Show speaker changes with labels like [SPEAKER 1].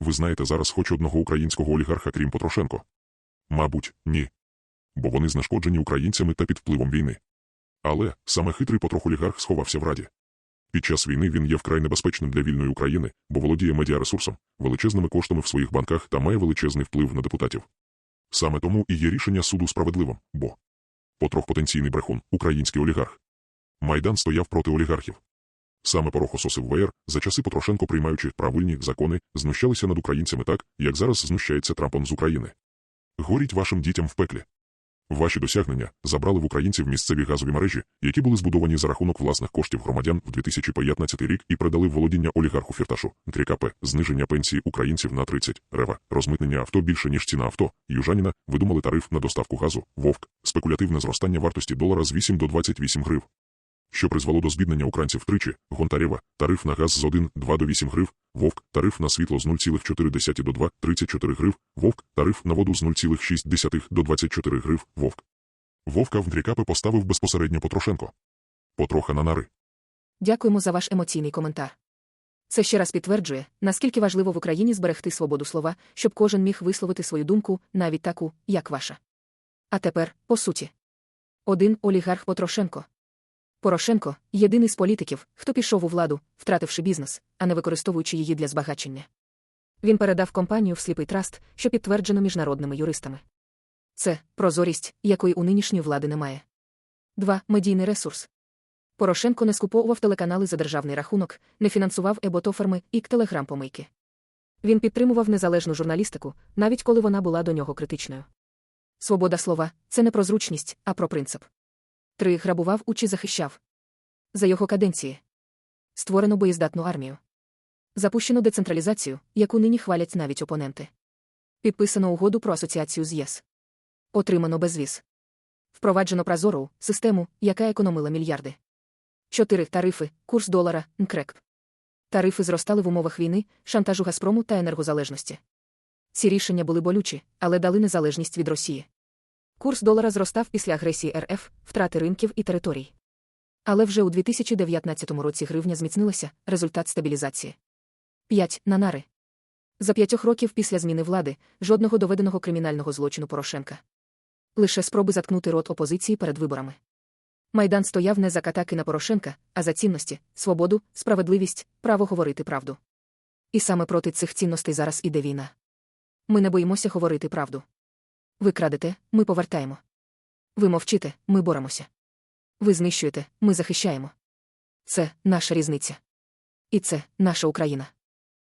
[SPEAKER 1] Ви знаєте зараз хоч одного українського олігарха, крім Потрошенко? Мабуть, ні. Бо вони знешкоджені українцями та під впливом війни. Але саме хитрий потрох олігарх сховався в раді. Під час війни він є вкрай небезпечним для вільної України, бо володіє медіаресурсом, величезними коштами в своїх банках та має величезний вплив на депутатів. Саме тому і є рішення суду справедливим, бо потрох потенційний брехун, український олігарх. Майдан стояв проти олігархів. Саме порохососи в ВР, за часи Потрошенко приймаючи правильні закони, знущалися над українцями так, як зараз знущається Трампом з України. Горіть вашим дітям в пеклі. Ваші досягнення забрали в українців місцеві газові мережі, які були збудовані за рахунок власних коштів громадян в 2015 рік і передали володіння олігарху Фірташу, 3КП, зниження пенсії українців на 30, рева, розмитнення авто більше, ніж ціна авто, южаніна, видумали тариф на доставку газу, вовк, спекулятивне зростання вартості долара з 8 до 28 грив. Що призвело до збіднення українців втричі, Гонтарева, тариф на газ з 1,2 до 8 грив, Вовк, тариф на світло з 0,4 до 2, 34 грив, Вовк, тариф на воду з 0,6 до 24 грив, Вовк. Вовка в дрікапи поставив безпосередньо Потрошенко. Потроха на нари.
[SPEAKER 2] Дякуємо за ваш емоційний коментар. Це ще раз підтверджує, наскільки важливо в Україні зберегти свободу слова, щоб кожен міг висловити свою думку, навіть таку, як ваша. А тепер, по суті. Один олігарх Потрошенко. Порошенко єдиний з політиків, хто пішов у владу, втративши бізнес, а не використовуючи її для збагачення. Він передав компанію в сліпий траст, що підтверджено міжнародними юристами. Це прозорість, якої у нинішньої влади немає. 2. Медійний ресурс. Порошенко не скуповував телеканали за державний рахунок, не фінансував еботоферми і телеграм-помийки. Він підтримував незалежну журналістику, навіть коли вона була до нього критичною. Свобода слова це не про зручність, а про принцип. 3. Грабував у чи захищав. За його каденції. Створено боєздатну армію. Запущено децентралізацію, яку нині хвалять навіть опоненти. Підписано угоду про асоціацію з ЄС. Отримано безвіз. Впроваджено прозору систему, яка економила мільярди. 4. Тарифи, курс долара, НКРЕК. Тарифи зростали в умовах війни, шантажу Газпрому та енергозалежності. Ці рішення були болючі, але дали незалежність від Росії. Курс долара зростав після агресії РФ, втрати ринків і територій. Але вже у 2019 році гривня зміцнилася результат стабілізації. 5. Нанари. За п'ятьох років після зміни влади жодного доведеного кримінального злочину Порошенка. Лише спроби заткнути рот опозиції перед виборами. Майдан стояв не за катаки на Порошенка, а за цінності, свободу, справедливість, право говорити правду. І саме проти цих цінностей зараз іде війна. Ми не боїмося говорити правду. Ви крадете, ми повертаємо. Ви мовчите, ми боремося. Ви знищуєте, ми захищаємо. Це наша різниця. І це наша Україна.